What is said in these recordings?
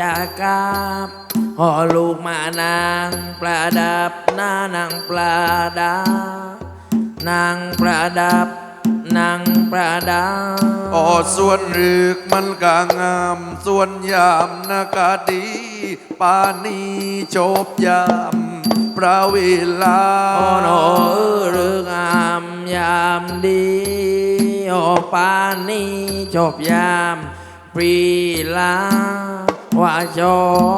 จากกราบหอลูกมานางประดับหน้านางประดับนางประดับนางประดับอ๋อส่วนรึกมันก็งาม ส่วนยามนะก็ดี ปานีจบยามประเวลาโอ้โนเรื่องงามยามดีโอปานนี้จบยามปรีลา ว่าจ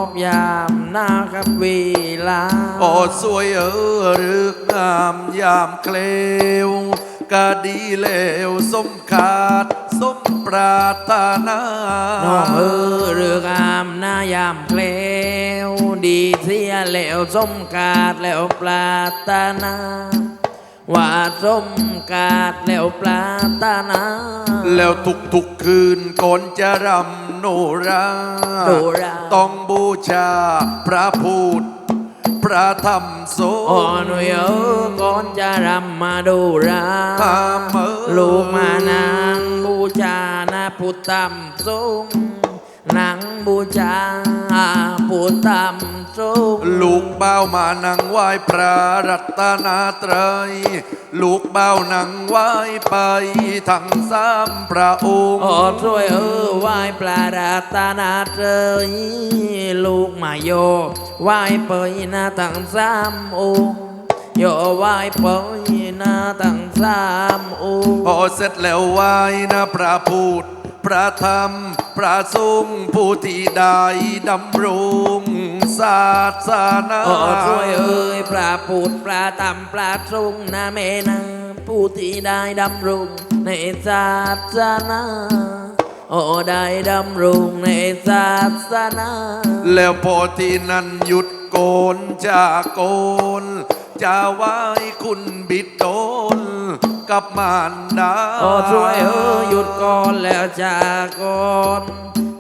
บยามนากับเวลาโอ้สวยเออรึกงามยามเคลวก็ดีแล้วสมคาด สมปรารถนาน้องเออเรื่องงามหน้ายามเพลวดีเสียแล้วสมกาดแล้วปรารถนาว่าสมกาดแล้วปรารถนา แล้วทุกทุกๆคืนก่อนจะรำ โนราโนรา ต้องบูชาพระพุทธพระธรรมโสโอ้หนุ่ยเออก่อนจะรำมาดูราตามเออลูกมานางบูชานะพุทธมสง ฆ์นางบูชาพุทธมสงฆ์ลูกเบ้ามานั่งไหว้พระรัตนาตรัยลูกเบ้านั่งไหว้ไปทั้งสามพระองค์โอ้ช่วยเออไหว้ปลาราตนาเจยลูกมาโยไหว้เปยนาทั้งสามองค์โยไหว้เปยนาทั้งสามองค์พอเสร็จแล้วไหว้นะพระพุทธพระธรรม พระสงฆ์ผู้ที่ได้ดำรงศาสนาโอ้ช่วยเอ่ยพระพุทธพระธรรมพระสงฆ์นะแม่นะผู้ที่ได้ดำรงในศาสนาโอ้ได้ดำรงในศาสนา แล้วพอที่นั้นหยุดโกนจากโกน จะไหว้คุณบิดโดน กับมารดาโอ้ช่วยเออหยุดก่อนแล้วจากก่อน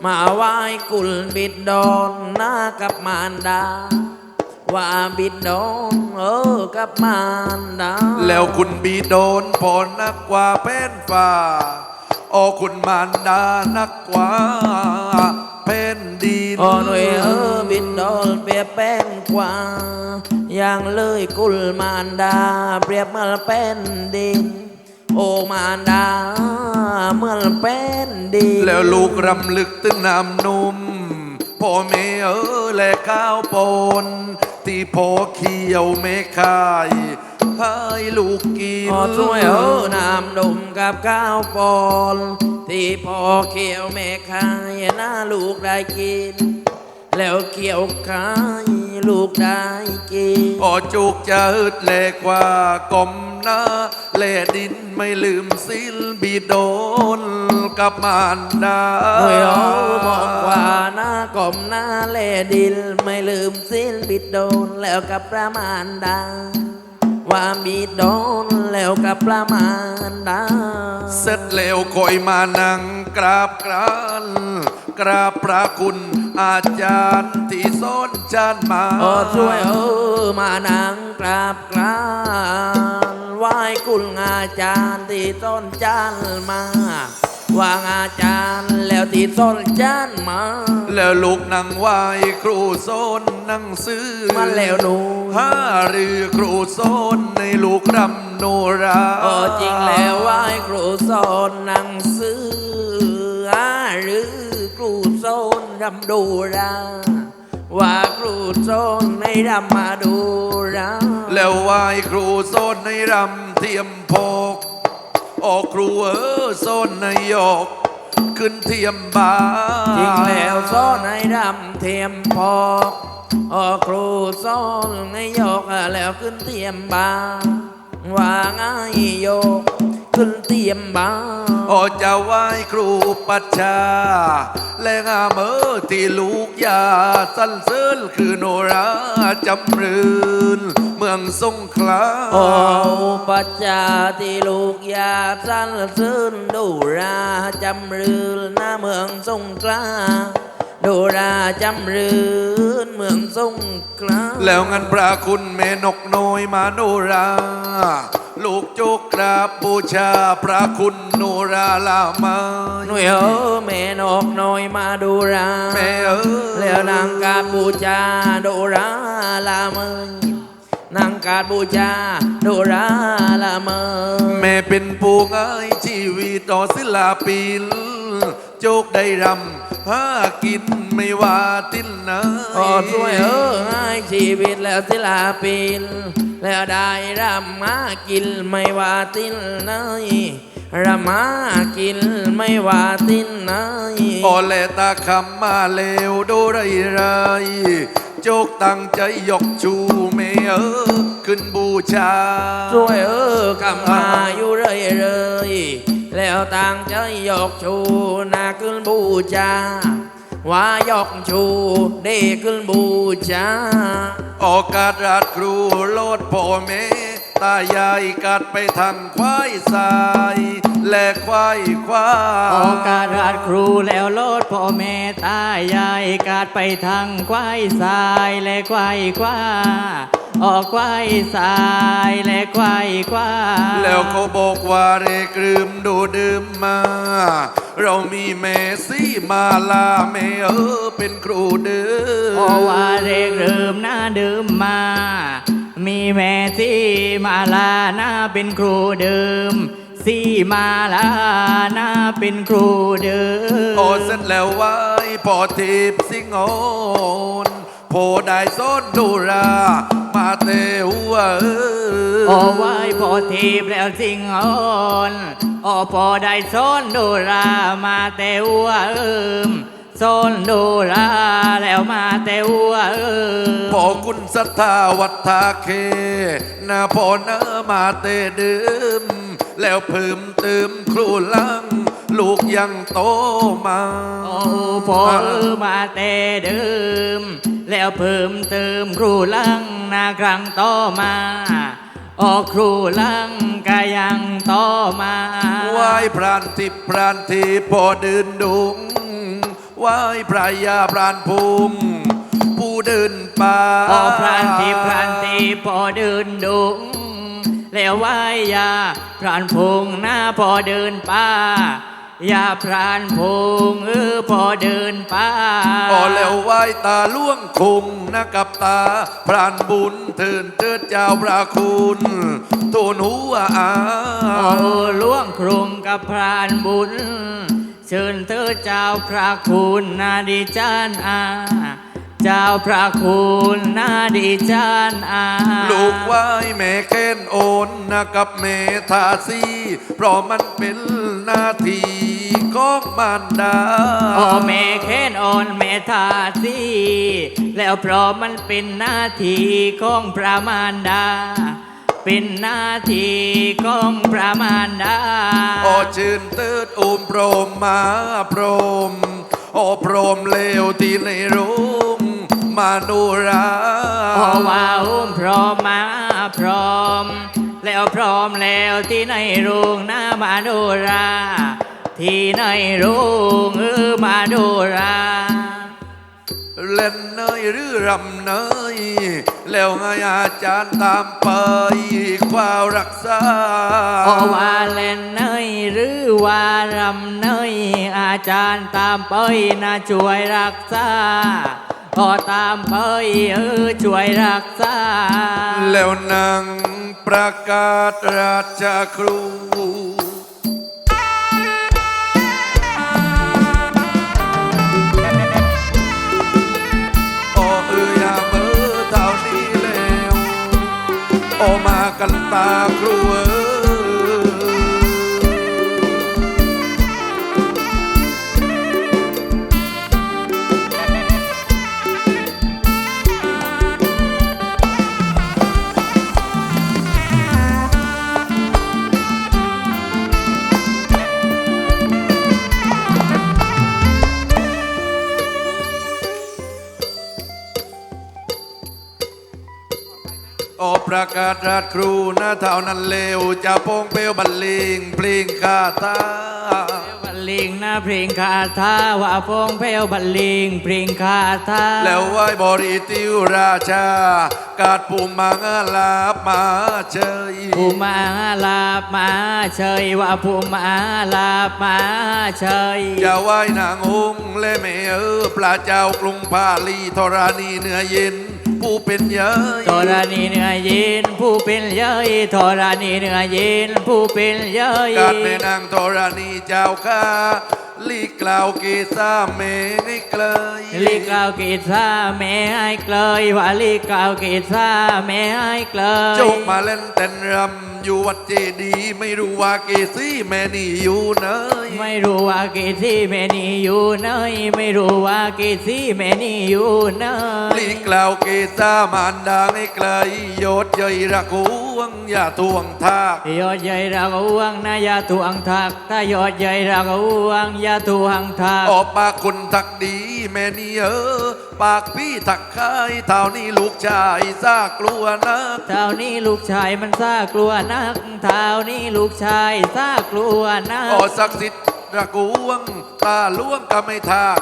มาไหว้กุลบิดดอนหน้ากับมารดา ว่าบิดดอนเออกับมารดา แล้วคุณบีโดนพอนักกว่าแผ่นฟ้าโอ้คุณมารดานักกว่าแผ่นดินโอ้หน่วยเออบิดดอนเปรียบเป็นกว่าอย่างเลยกุลมารดา เปรียบเหมือนเป็นดิน โอมารดาเหมือนเป็นดินแล้วลูกรำลึกถึงน้ำนมพ่อแม่เออและข้าวปน ที่พ่อเคี่ยวแม่ขายให้ลูกกินขอช่วยเออน้ำดมกับข้าวปอน ที่พ่อเกี่ยวแม่ขายหน้าลูกได้กิน แล้วเกี่ยวขายลูกได้กินพอจุกจะอึดแลกว่ากลมหน้าแลดินไม่ลืมสิลบิโดนกับมารดาหน่วยเอามองว่าหน้ากลมหน้าแลดินไม่ลืมสิ้นบิดโดนแล้วกับประมาณดาว่าบิดโดนแล้วกับประมาณดาเสร็จแล้วคอยมานั่งกราบกราน กราบพระคุณ อาจารย์ที่สอนจานมาโอ้ช่วยเออมานั่งกราบกรานไหว้กุลอาจารย์ที่ต้นจานมา ว่างอาจารย์แล้วที่ต้นจานมา แล้วลูกนั่งไหวครูโซนนั่งซื้อมาแล้วหนูห้ารือครูโซนในลูกรำโนราโอ้จริงแล้วไหว้ครูสอนหนังสืออ่าหรือ ครูสอนรำดูราว่าครูสอนในรำมาดูราแล้วไหวครูโซนในรำเทียมพกออกครูเออโซนในยก ขึ้นเทียมบาจริงแล้วสอนในรำเทียมพกโอ้ครูสอนในยกแล้วขึ้นเทียมบาว่าง่ายโยก ขึ้นเทียมบาโอจะไหว้ครูปัชชา และงามเออที่ลูกยาสันเสริญคือโนราจำเริญเมืองสงขลาโอ้ปัจจาที่ลูกอยากสรรเสริญดูราจำเรือหน้าเมืองสงขลา ดูราจำเรือนเมืองสงขลาแล้วงั้นพระคุณแม่นกน้อยมาโนรา ลูกจุกกราบบูชาพระคุณโนราลามาหน่วยเออแม่นกน้อยมาดูราแม่เออแล้วนางการบูชาดูราลาเมยนางการบูชาดูราลาเมยแม่เป็นปูง่ายชีวิตต่อศิลาปินโจกได้รำ หากินไม่ว่าทินไหนโอ้สวยเออง่ายชีวิตแล้วศิลาปิน แล้วได้รำมากินไม่ว่าตินไหนรำมากินไม่ว่าตินไหนโอแลตาคำมาเลวดูไรไรโจกตั้งใจยกชูแม่เออขึ้นบูชาสวยเออกำมาอยู่เรื่อยเรื่อยๆ แล้วต่างใจยกชูนาขึ้นบูชาว่ายกชูได้ขึ้นบูชาโอกาสราชครูโลดพ่อแม่ตายายกัดไปทางควายสาย และควายควาโอกาสราชครูแล้วโลดพ่อแม่ตายายกาดไปทางควายสาย และควายควา ออกควายสายและควายควาแล้วเขาบอกว่าเรกลืมดูดื่มมา เรามีแม่ซี่มาลาแม่เออเป็นครูเดือโอว่าเรกเริ่มหน้าดื่มมา มีแม่ที่มาลาหน้าเป็นครูเดิมสี่มาลาหน้าเป็นครูเดิมโอเสร็จแล้วไว้พอทิพย์สิงโอน โพได้ซ้อนดูรามาเตหัวเออโอไหว้พอทีบแล้วสิงออนโอพอได้ซ้อนโดรามาแต่วัวเอิมซ้อนโดราแล้วมาแต่วัวเอิมพอคุณศรัทธาวัดทาเคนาพอเนอมาเตดื่มแล้วเพิ่มเติมครูลัง ลูกยังโตมาโอ้พอเออมาแต่เดิม แล้วเพิ่มเติมครูลังนาครั้งต่อมาออกครูลังก็ยังต่อมาไหว้พรานทิพย์พรานทีพอเดินดุงไหว้พระยาพรานพุงผู้เดินป่าพอพรานทีพรานทีพอเดินดุงแล้วไหวายาพรานพงหน้าพอเดินป่า ยาพรานพงเออพอเดินป่าพอแล้วไหว้ตาล่วงคงนะกับตา พรานบุญเทินเติดเจ้าพระคุณทูลหัวอาโอ้ล่วงครุงกับพรานบุญ เชิญเธอเจ้าพระคุณนาดีจานอา เจ้าพระคุณนาดีจานอาลูกไหว้แม่แค้นโอนนะกับแม่ทาสีเพราะมันเป็นหน้าที่ของมารดาโอ้แม่เค้นอ่อนแม่ทาสีแล้วเพราะมันเป็นหน้าที่ของพระมารดาเป็นหน้าที่ของพระมารดาโอชื่นเติดอุมโปรมมาโปรม โอโปรมเลวที่ในรุง มานุราโอ้ว่าอุ้มพร้อมมาพร้อม แล้วพร้อมแล้วที่ในโรงหน้ามาโนรา ที่ในโรงเออมาโนราเล่นเนยหรือรำเนยแล้วไงอาจารย์ตามไปความรักษาโอว่าเล่นเนยหรือว่ารำเนยอาจารย์ตามไปนะช่วยรักษา โอตามไปเออช่วยรักษา แล้วนางประกาศราชครู โอ้เอือยาเมื่อเท่านี้แล้ว โอมากันตาครูเอ้ย ประกาศราชครูหน้าเท่านั้นเลวจะโป้งเปลวบรรเลงเพลงคาถาบรรลิงนะเพลงคาถาว่าพงเพลวบัลลิงเพลงคาถาแล้วไหว้บริติวราชา กาดปูมังลาบมาเชยผู้มาลาบมาเชยว่าผู้มาลาบมาเชยจะไหว้นางองค์และแม่เออพระเจ้ากรุงพาลีธรณีเนื้อเย็น ผู้เป็นเย้ยธรณีเนื้อเย็นผู้เป็นเย้ยธรณีเนื้อเย็นผู้เป็นเย้ยกาดแม่นางธรณีเจ้าข้าลีกล่าวเกษาเมให้เกลยลีกล่าวกีตาแม่ให้เกลยว่าลีกล่าวกีตาแม่ให้เกลยโจกมาเล่นเต้นรำ อยู่วัดเจดีย์ไม่รู้ว่าเกซี่แม่นี่อยู่ไหนไม่รู้ว่ากีที่แม่นี่อยู่ไหนไม่รู้ว่ากีที่แม่นี่อยู่ไหนลีกล่าวเกษามานดางให้ไกลยศใหญ่รักหวงอย่าทวงทากยอดใหญ่รักอ้วงนะอย่าทวงทักถ้ายอดใหญ่รักอ้วงอย่าทวงทักออกปากคุณทักดี แม่นี่เออปากพี่ทักคายเท่านี้ลูกชายซากลัวนักเท่านี้ลูกชายมันซ่ากลัวนักเท่านี้ลูกชายซ่ากลัวนักอศักดิ์สิทธิ์รักหวงตาล่วงก็ไม่ทาก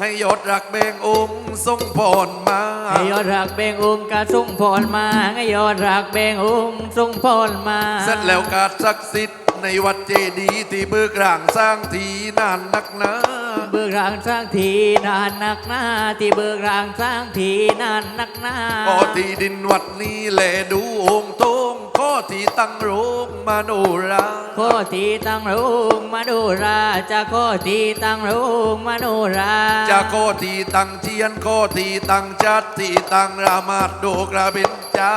ให้ยศรักเบงองค์ทรงพรมา ให้ยอดรักเบงองค์กระสุ่งพรมาให้ยอดรักเบงองค์ทรงพรมา เสร็จแล้วการศักดิ์สิทธิ์ ในวัดเจดีย์ที่เบิกร่างสร้างทีนานนักหนาเบิกรางสร้างทีนานนักหน้า ที่เบิกรางสร้างทีนานนักหน้า ก็ที่ดินวัดนี้แลดูองค์ทง ข้อที่ตั้งโรงมาโนราข้อทีตั้งโรงมโนราจะข้อทีตั้งโรงมโนราจะข้อที่ตั้งเทียนข้อที่ตั้งจัดที่ตั้งรามาดโดกระเบนจ้า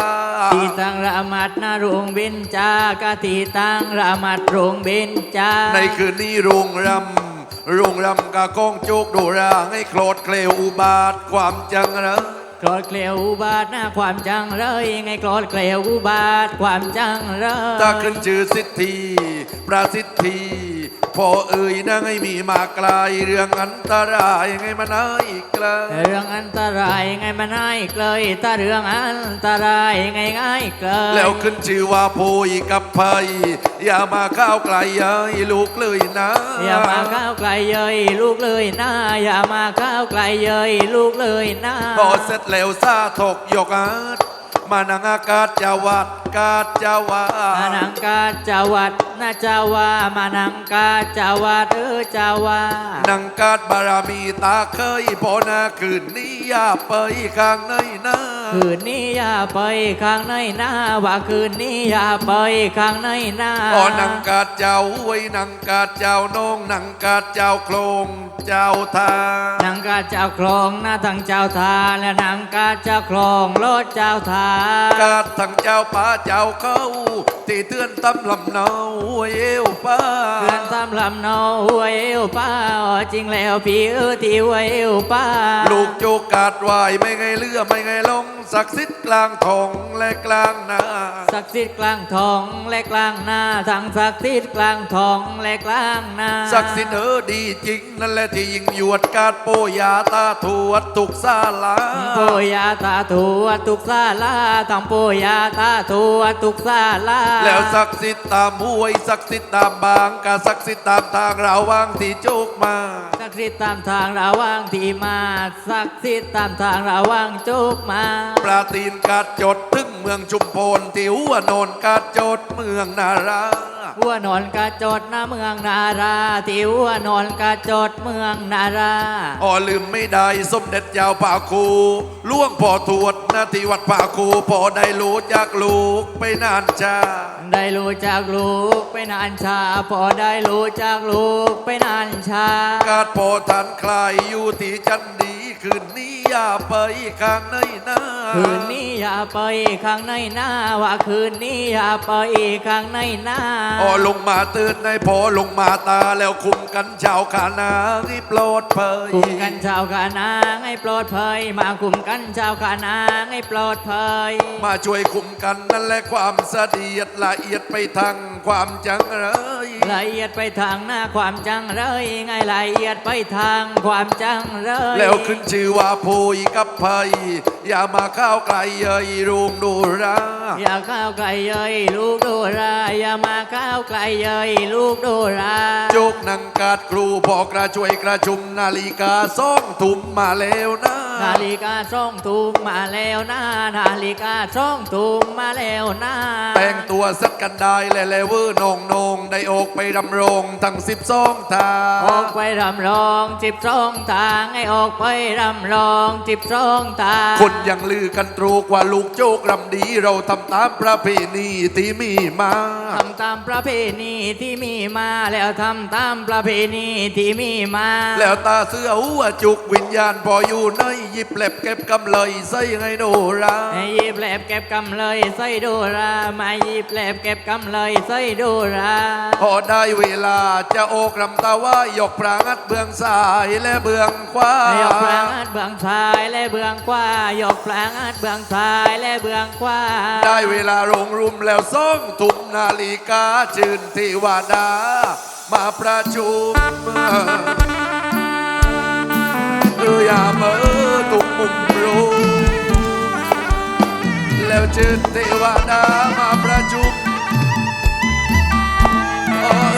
ทีตั้งรามัดนาโรงเบนจากะทีตั้งรามัดโรงเบนจาในคืนนี้โรงรำโรงรำกะก้องโจกโดราให้โคลดเคลวอุบาทความจังเรอ กลอดเกลียวบาทหน้าความจังเลยไงกลอดเกลียวบาทความจังเลย ตาขึ้นชื่อสิทธีประสิทธี พอเอ่ยนะให้มีมาไกลายเรื่องอันตรายไงมันไอ้ไกลเรื่องอันตรายไงมันง่ายเกลยถ้าเรื่องอันตรายไงง่ายเกลยแล้วขึ้นชื่อว่าโพยกับภัยอย่ามาข้าวไกลยายลูกเลยนะอย่ามาข้าวไกลเย้ยลูกเลยนะอย่ามาข้าวไกลเย้ยลูกเลยนะพอเสร็จแล้วซาถกยกอาด มานังอากาศจะวัดกาศจะวามานังกาจาวัดนาจาวามานังกาจาวัดเออจาวานังกาดบารมีตาเคยพอนาคืนนี้อย่าไปข้างในนะคืนนี้อย่าไปข้างในหน้าว่าคืนนี้อย่าไปข้างในหน้าพอนังกาดเจ้าไว้นังกาดเจ้าน้องนังกาดเจ้าโครงเจ้าทานาง กาเจ้าครองหน้าทางเจ้าทาและนางกาเจ้าครองรถเจ้าทากาดทั้งเจ้าป่าเจ้าเขาที่เตือนตำลำเนาเอวป้าเพื่อนตามลำเนาหัวเอวป้าอ๋อจริงแล้วพี่เออที่หัวเอวป้า ลูกโจกกาดวายไม่ไงเลือไม่ไงลงศักดิ์สิทธิ์กลางทองและกลางนาศักดิ์สิทธิ์กลางทองและกลางนาทางศักดิ์สิทธิ์กลางทองและกลางนาศักดิ์สิทธิ์เออดีจริงนั่นแหละที่ยิ่งยวดกาดโปยาตาทวดทุกซาลาโปยาตาถูทุกซาลาทำโปยาตาถูทุกซาลาแล้วศักดิ์สิทธิ์ตามห้วยศักดิ์สิทธิ์ตามบางกาศักดิ์สิทธิ์ตามทางเราวางที่โจกมาศักดิ์สิทธิ์ตามทางระว่างที่มาศักดิ์สิทธิ์ตามทางระว่างจุกมา ปราตีนกาดจดถึงเมืองชุมพลที่หัวโนนกาดจดเมืองนาราหัวนอนกระจดหน้าเมืองนาราที่หัวนอนกระจดเมืองนาราอ๋อลืมไม่ได้สมเด็จเจ้าป่าคูล่วงพ่อทวดนาที่วัดป่าคูพอได้รู้จากลูกไปนานชาได้รู้จักลูกไปนานชา พอได้รู้จักลูกไปนานชากาดโปอทันคลายอยู่ที่จันดี คืนนี้อย่าไปข้างในนาคืนนี้อย่าไปข้างในหน้าว่าคืนนี้อย่าไปข้างในหน้าอ๋อลงมาตื่นในพอลงมาตาแล้วคุมกันชาวขานาให้ปลอดภัยคุมกันชาวขานางให้ปลอดภัยมาคุมกันชาวขานางให้ปลอดภัยมาช่วยคุมกันนั่นแหละความเสดียดละเอียดไปทางความจังไรละเอียดไปทางหน้าความจังเลยไงละเอียดไปทางความจังเลยแล้วขึ้นชื่อว่าโพยกับภัยอย่ามาเข้าวไกลเยยรุงดูราอย่าข้าวไกลเย้ยลูกโดราอย่ามาข้าวไกลเย้ยลูกโดราโจกนังกาดครูพอกระช่วยกระชุมนาฬิกาซ่องทุ่มมาแล้วนะนาฬิกาส่องตูมมาแล้วนะนาฬิกาส่องตูมมาแล้วนะแต่งตัวสัก กันได้และแล้วเวอร์นองนองได้ออกไปรำรงทั้งสิบสองทาออกไปรำรองจิบสองทางให้ออกไปรำรองจิบสองทางคนยังลือกันตรูกว่าลูกโจกรำดีเราทำตามประเพณีที่มีมาทำตามประเพณีที่มีมาแล้วทำตามประเพณีที่มีมา แล้วตาเสื้อหัวจุกวิญญาณพออยู่ในหยิบเล็บเก็บกำเลยใส่ให้โนราให้หยิบแหลบเก็บกำเลยใส่โดรามาหยิบแหลบเก็บกำเลยใส่โดราพอได้เวลาจะโอกรำตาว่ายกพระงัดเบื้องซ้ายและเบื้องขวายกพลางอัดเบื้องซ้ายและเบื้องขวายกพลางอัดเบื้องซ้ายและเบื้องขวาได้เวลาโรงรุมแล้วส่องทุมนาฬิกาจืนเทวดา มาประชุมเอออย่าเมื่อตุกมุมรูแล้วจืนเทวดามาประชุม เ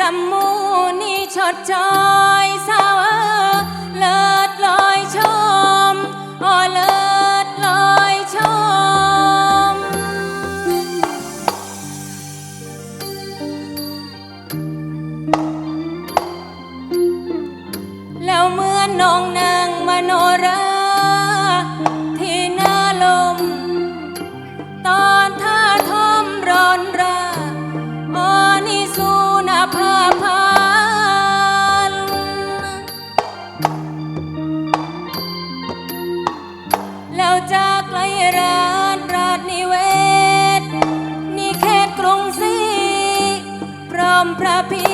ระมูนี่ชดจอยเศร้า พร้อมพระพี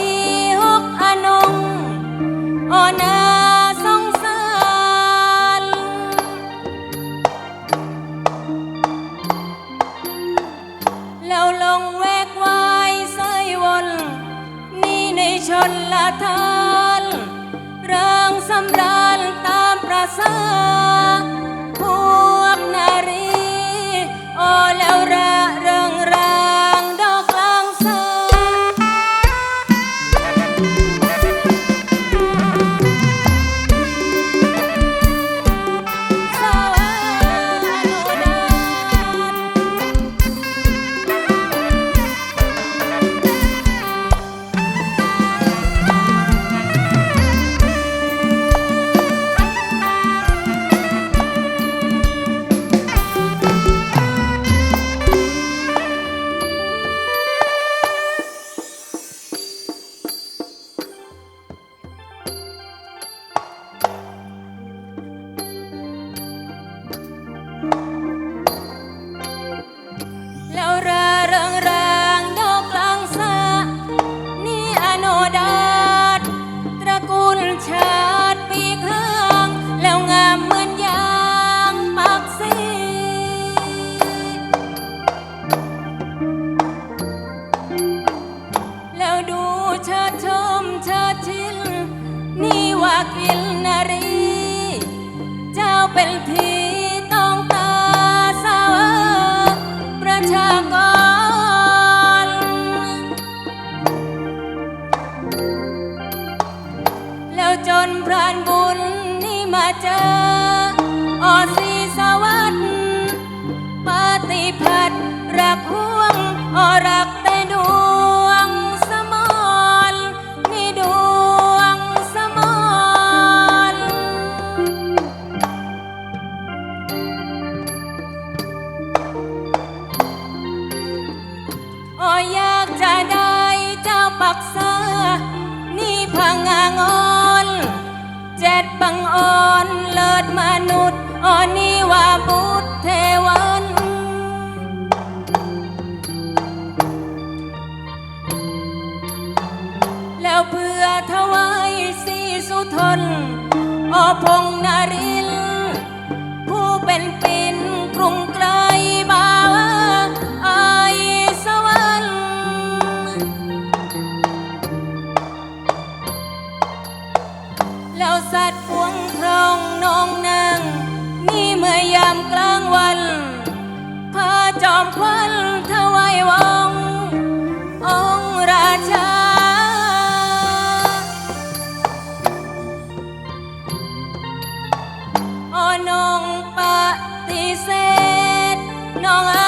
อนิวาบุตรเทวัน แล้วเพื่อถวายสีสุทนอพงนารินผู้เป็นปีามกลางวันพระจอมพลทวายวงองราชา อนงปฏิเสธน้อง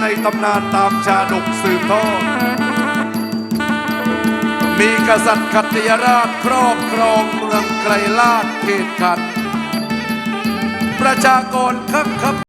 ในตำนานตามชาดกสืบทอด มีกษัตริย์ขัตยราชครอบครองเมืองไกรลาดเขตขัด ประชากรคับครับ